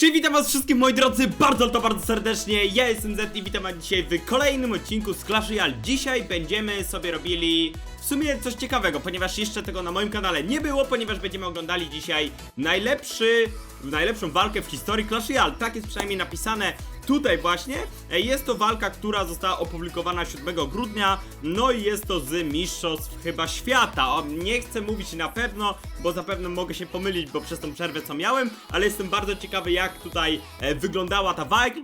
Czyli witam was wszystkich moi drodzy bardzo, to bardzo serdecznie, ja jestem Z i witam was dzisiaj w kolejnym odcinku z Clash Royale. Dzisiaj będziemy sobie robili w sumie coś ciekawego, ponieważ jeszcze tego na moim kanale nie było, ponieważ będziemy oglądali dzisiaj najlepszy, najlepszą walkę w historii Clash Royale. Tak jest przynajmniej napisane tutaj właśnie. E, Jest to walka, która została opublikowana 7 grudnia, no i jest to z mistrzostw chyba świata. O, nie chcę mówić na pewno, bo zapewne mogę się pomylić, bo przez tą przerwę co miałem, ale jestem bardzo ciekawy jak tutaj e, wyglądała ta walka.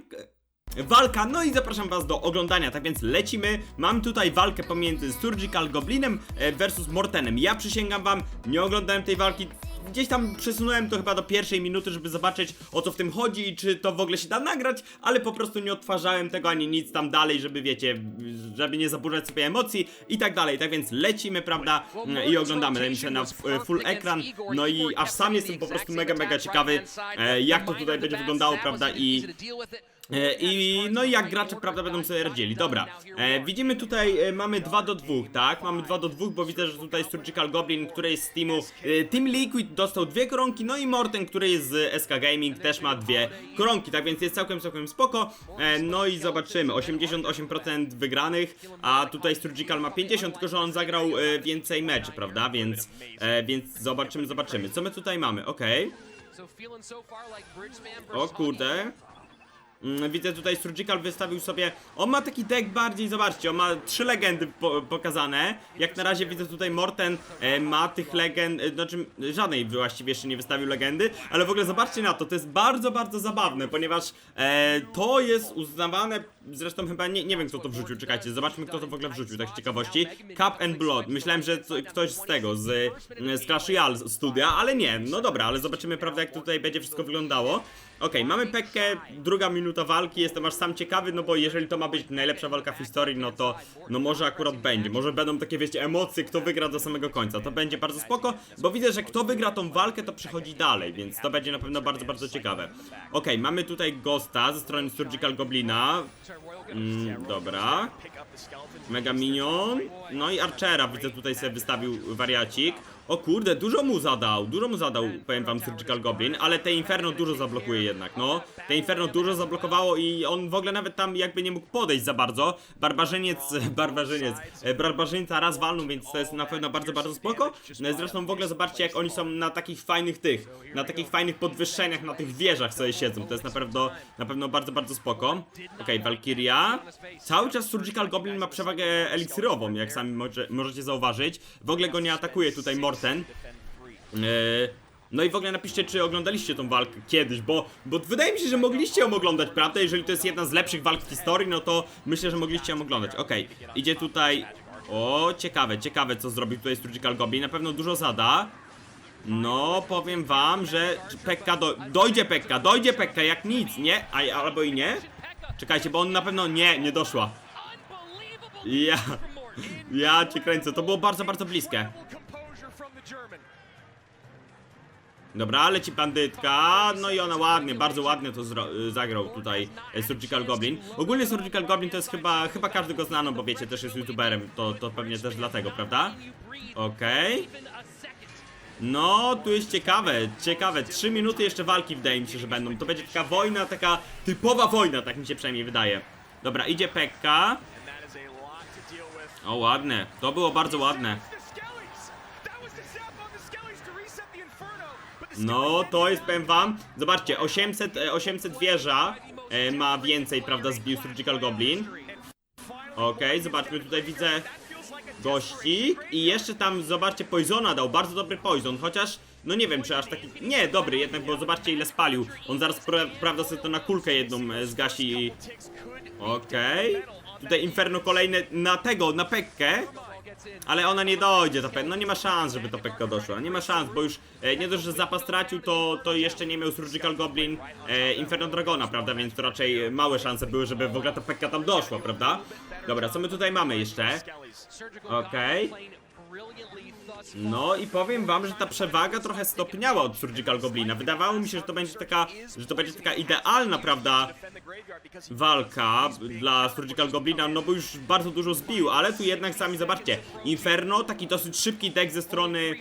Walka, no i zapraszam was do oglądania, tak więc lecimy. Mam tutaj walkę pomiędzy Surgical Goblinem e, versus Mortenem. Ja przysięgam wam, nie oglądałem tej walki. Gdzieś tam przesunąłem to chyba do pierwszej minuty, żeby zobaczyć o co w tym chodzi i czy to w ogóle się da nagrać, ale po prostu nie odtwarzałem tego ani nic tam dalej, żeby wiecie, żeby nie zaburzać sobie emocji i tak dalej. Tak więc lecimy, prawda, i oglądamy. Się na f- full ekran, no i aż sam jestem po prostu mega, mega ciekawy, e, jak to tutaj będzie wyglądało, prawda, i I no i jak gracze prawda będą sobie radzili. Dobra, e, widzimy tutaj e, mamy 2 do 2, tak? Mamy 2 do 2, bo widzę, że tutaj Surgical Goblin, który jest z teamu e, Team Liquid dostał dwie koronki, no i Morten, który jest z SK Gaming też ma dwie koronki, tak więc jest całkiem, całkiem spoko. E, no i zobaczymy, 88% wygranych, a tutaj Surgical ma 50, tylko że on zagrał e, więcej meczy, prawda? Więc, e, więc zobaczymy, zobaczymy. Co my tutaj mamy? Okej. O kurde. Mm, Widzę tutaj Surgical wystawił sobie. On ma taki deck bardziej, zobaczcie, on ma trzy legendy po, pokazane. Jak na razie widzę tutaj Morten e, ma tych legend, e, znaczy żadnej właściwie jeszcze nie wystawił legendy, ale w ogóle zobaczcie na to, to jest bardzo, bardzo zabawne, ponieważ e, to jest uznawane, zresztą chyba nie, nie wiem kto to wrzucił, czekajcie, zobaczmy kto to w ogóle wrzucił, tak z ciekawości. Cup and Blood, myślałem, że ktoś z tego, z, z Clash Royale studia, ale nie, no dobra, ale zobaczymy, prawda, jak tutaj będzie wszystko wyglądało. Okej, mamy Pekkę, druga minuta walki, jestem aż sam ciekawy, no bo jeżeli to ma być najlepsza walka w historii, no to no może akurat będzie, może będą takie wiecie emocje, kto wygra do samego końca, to będzie bardzo spoko, bo widzę, że kto wygra tą walkę, to przechodzi dalej, więc to będzie na pewno bardzo, bardzo ciekawe. Okej, mamy tutaj Ghosta ze strony Surgical Goblina, mm, dobra, Mega Minion, no i Archera widzę tutaj sobie wystawił wariacik. O kurde, dużo mu zadał, dużo mu zadał, powiem wam, Surgical Goblin, ale te Inferno dużo zablokuje jednak, no. Te Inferno dużo zablokowało i on w ogóle nawet tam jakby nie mógł podejść za bardzo. Barbarzyniec, barbarzyniec, e, barbarzyńca raz walnął, więc to jest na pewno bardzo, bardzo spoko. No, Zresztą w ogóle zobaczcie, jak oni są na takich fajnych tych, na takich fajnych podwyższeniach, na tych wieżach sobie siedzą. To jest na pewno, na pewno bardzo, bardzo spoko. Okej, Valkyria. Cały czas Surgical Goblin ma przewagę eliksirową, jak sami może, możecie zauważyć. W ogóle go nie atakuje tutaj Morten. Yy, no i w ogóle napiszcie, czy oglądaliście tą walkę kiedyś, bo, bo wydaje mi się, że mogliście ją oglądać, prawda? Jeżeli to jest jedna z lepszych walk w historii, no to myślę, że mogliście ją oglądać. Okej, idzie tutaj... O, ciekawe, ciekawe co zrobi tutaj Surgical Goblin, na pewno dużo zada. No, powiem wam, że Pekka do... dojdzie Pekka, dojdzie Pekka, jak nic, nie? A, albo i nie? Czekajcie, bo on na pewno nie, nie doszła. Ja, ja cię kręcę, to było bardzo, bardzo bliskie. Dobra, leci bandytka, no i ona ładnie, bardzo ładnie to zagrał tutaj e, Surgical Goblin. Ogólnie Surgical Goblin to jest chyba, chyba każdy go zna, no bo wiecie, też jest youtuberem, to, to pewnie też dlatego, prawda? Okej. No, tu jest ciekawe, ciekawe, trzy minuty jeszcze walki wydaje mi się, że będą. To będzie taka wojna, taka typowa wojna, tak mi się przynajmniej wydaje. Dobra, idzie Pekka. O, ładne, to było bardzo ładne. No, to jest, powiem wam, zobaczcie, 800, e, 800 wieża e, ma więcej, prawda, zbił Surgical Goblin. Okej, zobaczmy, tutaj widzę gościk i jeszcze tam, zobaczcie, Poisona dał, bardzo dobry Poison, chociaż, no nie wiem, czy aż taki, nie, dobry jednak, bo zobaczcie ile spalił. On zaraz, pra, prawda, sobie to na kulkę jedną e, zgasi i... Okej. Tutaj Inferno kolejne na tego, na Pekkę. Ale ona nie dojdzie, Pekka. No nie ma szans, żeby ta Pekka doszła. Nie ma szans, bo już e, nie dość, że zapas stracił, to, to jeszcze nie miał Surgical Goblin e, Inferno Dragona, prawda? Więc to raczej małe szanse były, żeby w ogóle ta Pekka tam doszła, prawda? Dobra, co my tutaj mamy jeszcze? Okej. No i powiem wam, że ta przewaga trochę stopniała od Surgical Goblina. Wydawało mi się, że to będzie taka, że to będzie taka idealna, prawda, walka dla Surgical Goblina, no bo już bardzo dużo zbił, ale tu jednak sami zobaczcie, Inferno, taki dosyć szybki deck ze strony,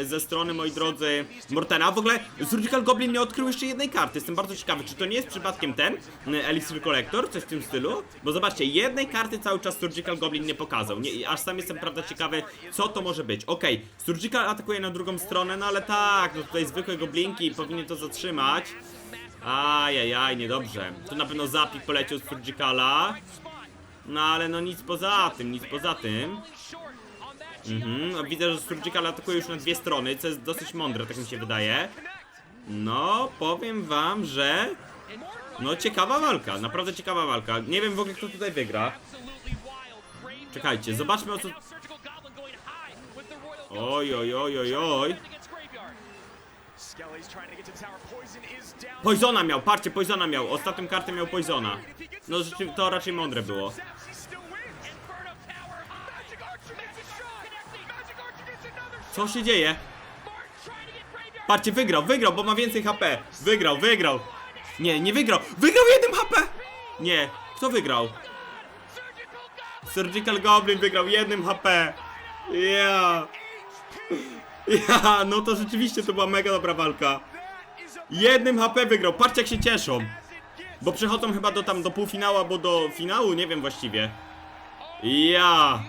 e, ze strony, moi drodzy, Mortena. W ogóle Surgical Goblin nie odkrył jeszcze jednej karty, jestem bardzo ciekawy, czy to nie jest przypadkiem ten e, Elixir Collector, coś w tym stylu? Bo zobaczcie, jednej karty cały czas Surgical Goblin nie pokazał, nie, aż sam jestem, prawda, ciekawy, co to może być. Okej, Surgical atakuje na drugą stronę, no ale tak, no tutaj zwykłe goblinki powinny to zatrzymać. Ajajaj, niedobrze. Tu na pewno zapik poleciał Surgicala. No ale no nic poza tym, nic poza tym. Mhm, no, widzę, że Surgical atakuje już na dwie strony, co jest dosyć mądre, tak mi się wydaje. No, powiem wam, że... No ciekawa walka, naprawdę ciekawa walka. Nie wiem w ogóle kto tutaj wygra. Czekajcie, zobaczmy o co... Oj, oj, oj, oj, oj. Poisona miał, patrzcie, Poisona miał. Ostatnią kartę miał Poisona. No rzeczywiście to raczej mądre było. Co się dzieje? Patrzcie, wygrał, wygrał, bo ma więcej HP. Wygrał, wygrał. Nie, nie wygrał. Wygrał jednym HP! Nie, kto wygrał? Surgical Goblin wygrał jednym HP. Ja. Ja, no to rzeczywiście to była mega dobra walka. Jednym HP wygrał, patrzcie jak się cieszą. Bo przechodzą chyba do tam do półfinału albo do finału, nie wiem właściwie. Ja.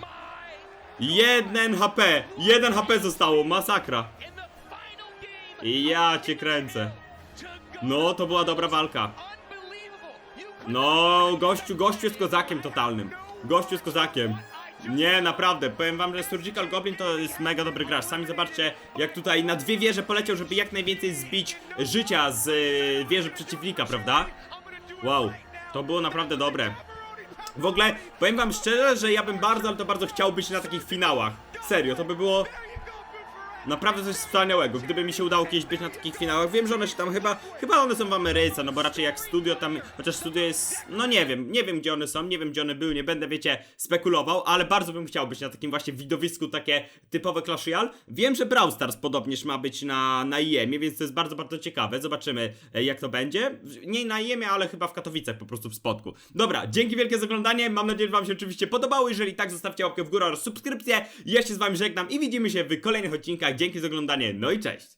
Jeden HP, jeden HP zostało, masakra. Ja cię kręcę. No, to była dobra walka. No, gościu, gościu jest kozakiem totalnym. Gościu jest kozakiem. Nie, naprawdę, powiem wam, że Surgical Goblin to jest mega dobry gracz. Sami zobaczcie, jak tutaj na dwie wieże poleciał, żeby jak najwięcej zbić życia z y, wieży przeciwnika, prawda? Wow, to było naprawdę dobre. W ogóle, powiem wam szczerze, że ja bym bardzo, ale to bardzo chciał być na takich finałach. Serio, to by było naprawdę coś wspaniałego, gdyby mi się udało kiedyś być na takich finałach. Wiem, że one się tam chyba, chyba one są w Ameryce, no bo raczej jak studio tam, chociaż studio jest, no nie wiem, nie wiem gdzie one są, nie wiem gdzie one były, nie będę, wiecie, spekulował, ale bardzo bym chciał być na takim właśnie widowisku, takie typowe Clash Royale. Wiem, że Brawl Stars podobnież ma być na, na IEM-ie, więc to jest bardzo, bardzo ciekawe, zobaczymy e, jak to będzie. Nie na IEM-ie, ale chyba w Katowicach po prostu w spotku. Dobra, dzięki wielkie za oglądanie, mam nadzieję, że wam się oczywiście podobało, jeżeli tak, zostawcie łapkę w górę oraz subskrypcję. Ja się z wami żegnam i widzimy się w kolejnych odcinkach. Dzięki za oglądanie, no i cześć!